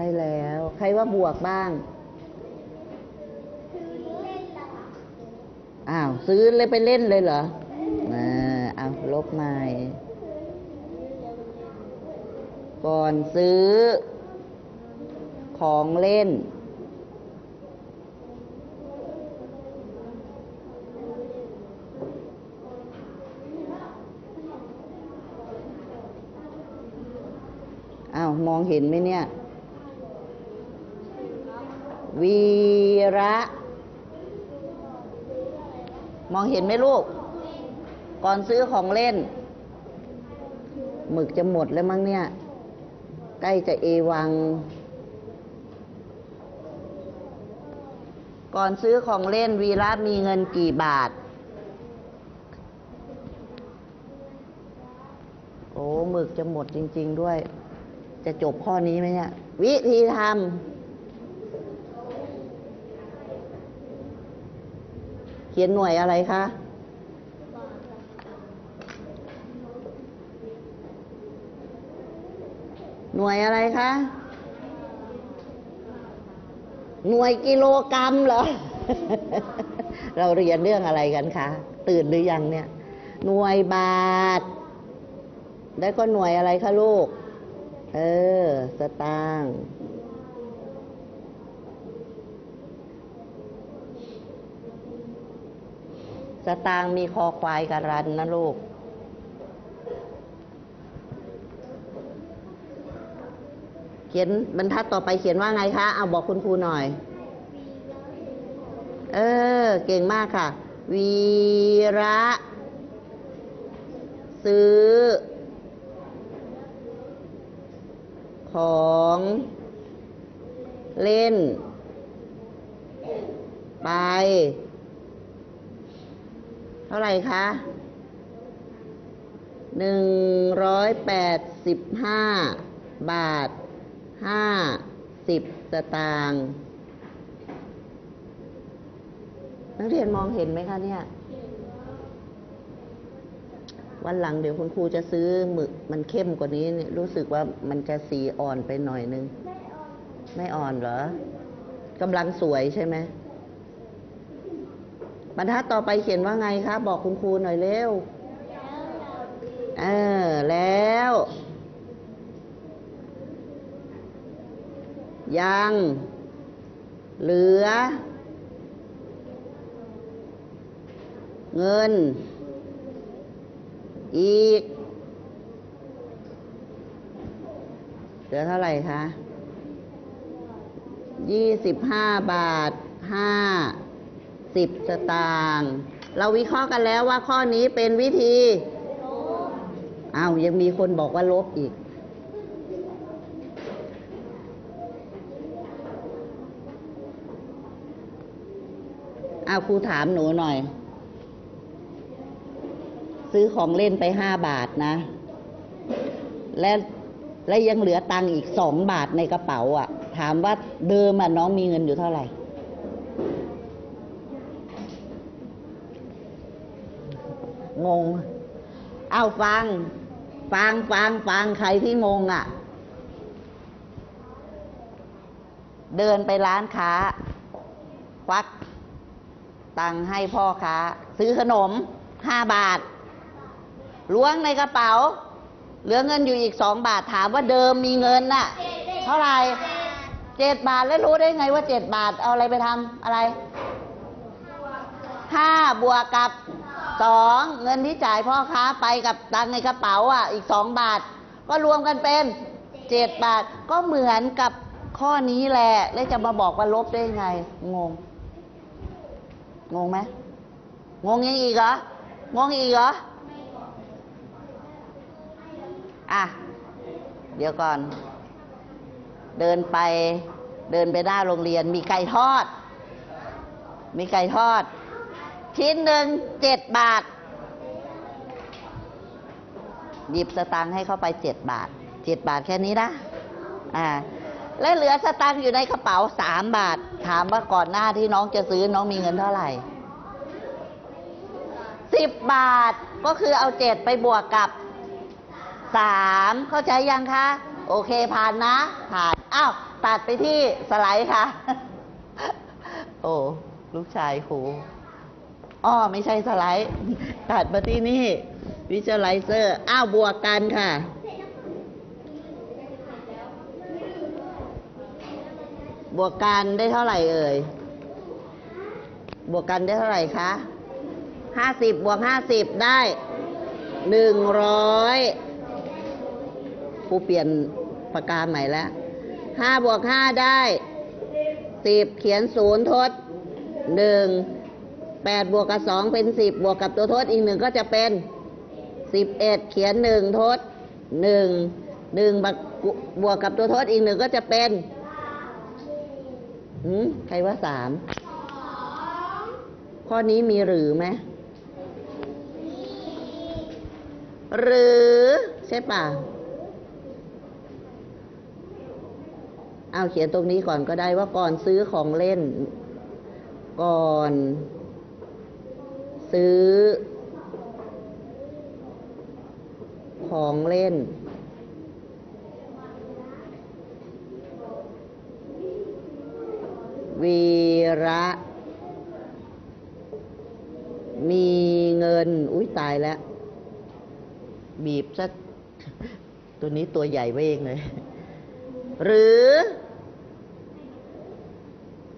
ช่แล้ว ใครว่าบวกบ้าง อ้าว ซื้อเลยไปเล่นเลยเหรออ่าเอาลบใหม่ ก่อนซื้อ ของเล่น อ้าว มองเห็นไหมเนี่ย วีระ มองเห็นไหมลูก ก่อนซื้อของเล่น หมึกจะหมดแล้วมั้งเนี่ย ใกล้จะเอวัง ก่อนซื้อของเล่นวีระมีเงินกี่บาท โอ้หมึกจะหมดจริง ๆ ด้วย จะจบข้อนี้ไหมเนี่ย วิธีทำ เขียนหน่วยอะไรคะหน่วยอะไรคะ หน่วยกิโลกรัมเหรอ เราเรียนเรื่องอะไรกันคะ ตื่นหรือยังเนี่ย หน่วยบาท แล้วก็หน่วยอะไรคะลูก เออ สตางค์ สตางมีคอควายการันนะลูก เขียนบรรทัดต่อไปเขียนว่าไงคะ เอาบอกคุณครูหน่อย เออ เก่งมากค่ะ วีระ ซื้อ ของ เล่น ไป ท่าไหร่คะหนึ่งร้อยแปดสิบห้าบาทห้าสิบสตางค์นักเรียนมองเห็นไหมคะเนี่ย วันหลังเดี๋ยวคุณครูจะซื้อหมึกมันเข้มกว่านี้เนี่ยรู้สึกว่ามันจะสีอ่อนไปหน่อยนึง ไม่อ่อนเหรอกำลังสวยใช่ไหม รรทัดต่อไปเขียนว่าไงคะบอกคุณครูหน่อยเร็วเออแล้ว ยัง เหลือ เงิน อีก เหลือเท่าไหร่คะยี่สิบห้าบาทห้า สิบสตางค์เราวิเคราะห์กันแล้วว่าข้อนี้เป็นวิธีอ้าวยังมีคนบอกว่าลบอีกอ้าวครูถามหนูหน่อย ซื้อของเล่นไปห้าบาทนะ และและยังเหลือตังค์อีกสองบาทในกระเป๋าอะ่ะ ถามว่าเดิมอะน้องมีเงินอยู่เท่าไหร่ งง เอาฟัง ฟังฟังฟังใครที่งงอะ่ะ เดินไปร้านค้า ควัก ตังให้พ่อค้า ซื้อขนมห้าบาท ล้วงในกระเป๋า เหลือเงินอยู่อีกสองบาทถามว่าเดิมมีเงินน่ะ เท่าไหร่เจ็ดบาทแล้วรู้ได้ไงว่าเจ็ดบาทเอาอะไรไปทำอะไรห้าบวกกับ สองเงินที่จ่ายพ่อค้าไปกับตังในกระเป๋าอะอีกสองบาท ก็รวมกันเป็นเจ็ดบาท ก็เหมือนกับข้อนี้แหละ แล้วจะมาบอกว่าลบได้ไง งง งงไหมงงยังอีกเหรองงอีกเหรออะ เดี๋ยวก่อน เดินไป เดินไปหน้าโรงเรียนมีไก่ทอด มีไก่ทอด ชิ้นหนึ่งเจ็ดบาท หยิบสตังค์ให้เข้าไปเจ็ดบาทเจ็ดบาทแค่นี้นะอ่าและเหลือสตังค์อยู่ในกระเป๋าสามบาท ถามว่าก่อนหน้าที่น้องจะซื้อน้องมีเงินเท่าไหร่สิบบาทก็คือเอาเจ็ดไปบวกกับสามเข้าใจยังคะ โอเคผ่านนะ ผ่านอ้าวตัดไปที่สไลด์ค่ะ โอ้ ลูกชายครู อ้อไม่ใช่สไลด์ตัดมาที่นี่วิชไลเซอร์ อ้าวบวกกันค่ะ บวกกันได้เท่าไหร่เอ่ย บวกกันได้เท่าไหร่คะห้าสิบบวกห้าสิบได้หนึ่งร้อยครูเปลี่ยนปากกาใหม่แล้วห้าบวกห้าได้สิบเขียนศูนย์ทดหนึ่ง แปดบวกกับสองเป็นสิบบวกกับตัวทดอีกหนึ่งก็จะเป็นสิบเอ็ดเขียนหนึ่งทดหนึ่งหนึ่งบวกกับตัวทดอีกหนึ่งก็จะเป็นหืมใครว่าสามข้อนี้มีหรือไหมหรือใช่ป่ะเอาเขียนตรงนี้ก่อนก็ได้ว่าก่อนซื้อของเล่น ก่อน ซื้อ ของเล่น วีระ มีเงิน อุ้ยตายแล้ว บีบซะตัวนี้ตัวใหญ่ไว้เองเลย หรือ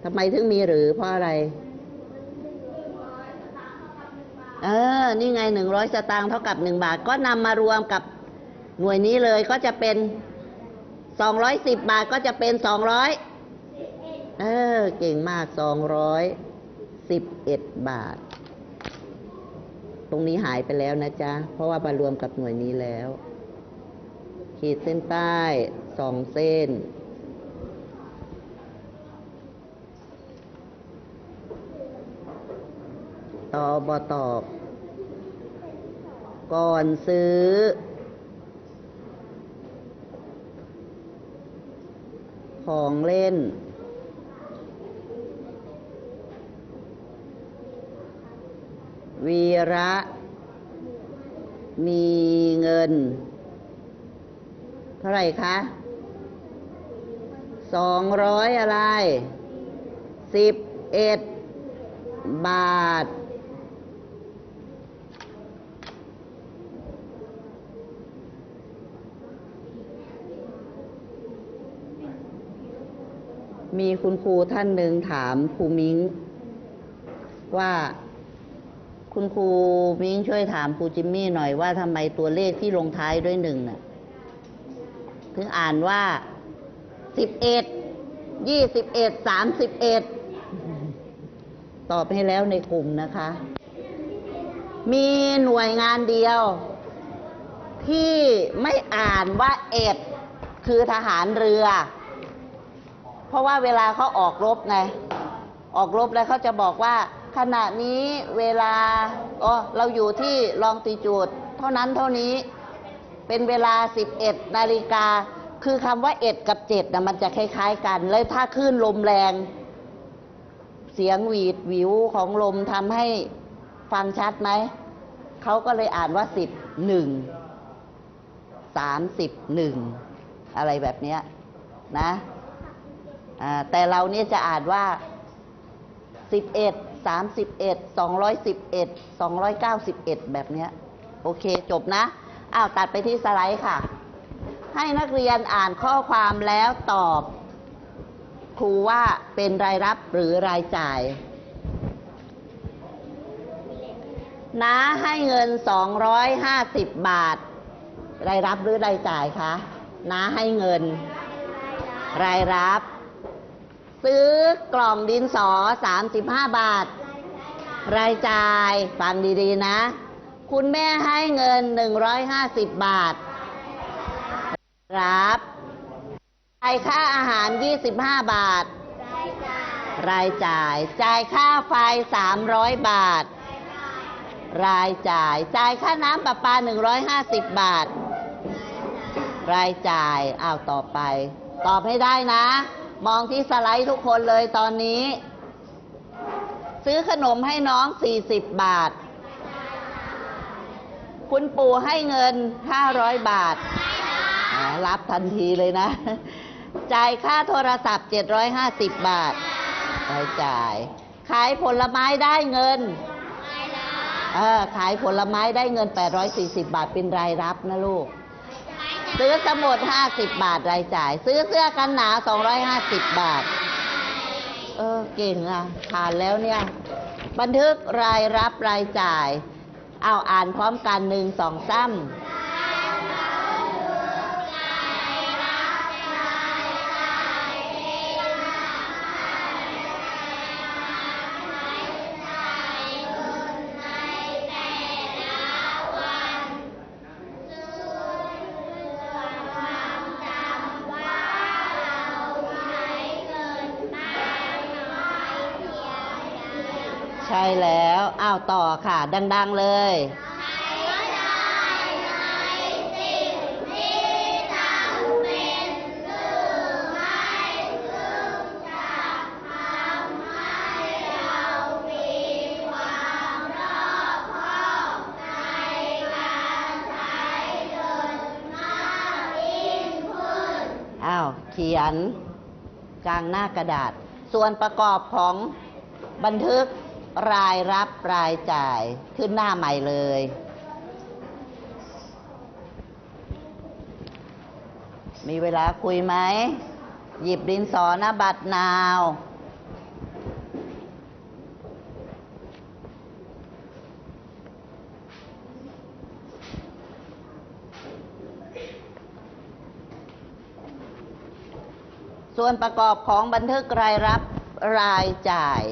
ทำไมถึงมีหรือเพราะอะไร เออ นี่ไงหนึ่งร้อยสตางค์เท่ากับหนึ่งบาท ก็นำมารวมกับหน่วยนี้เลยก็จะเป็นสองร้อยสิบบาทก็จะเป็นสองร้อยเออ เก่งมากสองร้อยสิบเอ็ดบาท ตรงนี้หายไปแล้วนะจ๊ะ เพราะว่ามารวมกับหน่วยนี้แล้ว ขีดเส้นใต้สองเส้น ตอบอตอบ ก่อนซื้อ ของเล่น วีระ มีเงิน เท่าไหร่คะสองร้อยอะไรสิบเอ็ดบาท มีคุณครูท่านหนึ่งถามครูมิงว่าคุณครูมิ้งช่วยถามครูจิมมี่หน่อยว่าทำไมตัวเลขที่ลงท้ายด้วยหนึ่งน่ะถึงอ่านว่าสิบเอ็ดยี่สิบเอ็ดสามสิบเอ็ดตอบให้แล้วในกลุ่มนะคะ มีหน่วยงานเดียว ที่ไม่อ่านว่าเอ็ดคือทหารเรือ เพราะว่าเวลาเขาออกรบไงออกรบแล้วเขาจะบอกว่า ขณะนี้เวลาอ๋อเราอยู่ที่ลองตีจูดเท่านั้นเท่านี้เป็นเวลา 11 นาฬิกา คือคำว่าเอ็ดกับเจ็ดนะมันจะคล้ายๆกันแล้วถ้าคลื่นลมแรง เสียงหวีดหวิวของลมทำให้ฟังชัดไหม เขาก็เลยอ่านว่าสิบหนึ่งสามสิบหนึ่งอะไรแบบเนี้ยนะ แต่เราเนี่ยจะอ่านว่าสิบเอ็ดสามสิบเอ็ดสองร้อยสิบเอ็ดสองร้อยเก้าสิบเอ็ดแบบเนี้ย โอเคจบนะ อ้าว ตัดไปที่สไลด์ค่ะ ให้นักเรียนอ่านข้อความแล้วตอบครูว่าเป็นรายรับหรือรายจ่ายน้าให้เงิน 250 บาท รายรับหรือรายจ่ายคะน้าให้เงิน รายรับ ซื้อกล่องดินสอ 35 บาท รายจ่ายฟังดีๆนะ คุณแม่ให้เงิน 150 บาท รับจ่ายค่าอาหาร 25 บาท รายจ่าย จ่ายค่าไฟ 300 บาท รายจ่าย จ่ายค่าน้ำประปา 150 บาท รายจ่าย อ้าวต่อไป ตอบให้ได้นะ มองที่สไลด์ทุกคนเลยตอนนี้ ซื้อขนมให้น้อง 40 บาท คุณปู่ให้เงิน 500 บาท รับทันทีเลยนะ จ่ายค่าโทรศัพท์ 750 บาทรายจ่าย ขายผลไม้ได้เงินเออขายผลไม้ได้เงิน 840 บาทเป็นรายรับนะลูก ซื้อสมุด50 บาทรายจ่าย ซื้อเสื้อกันหนาว250 บาท เออเก่งอะผ่านแล้วเนี่ย บันทึกรายรับรายจ่าย เอาอ่านพร้อมกันหนึ่งสองซ้ำ ใช่แล้ว อ้าวต่อค่ะ ดัง ๆ เลยอ้าวเขียนกลางหน้ากระดาษ ส่วนประกอบของบันทึก รายรับรายจ่ายขึ้นหน้าใหม่เลย มีเวลาคุยไหม หยิบดินสอหน้าบัตรนาว ส่วนประกอบของบันทึกรายรับรายจ่าย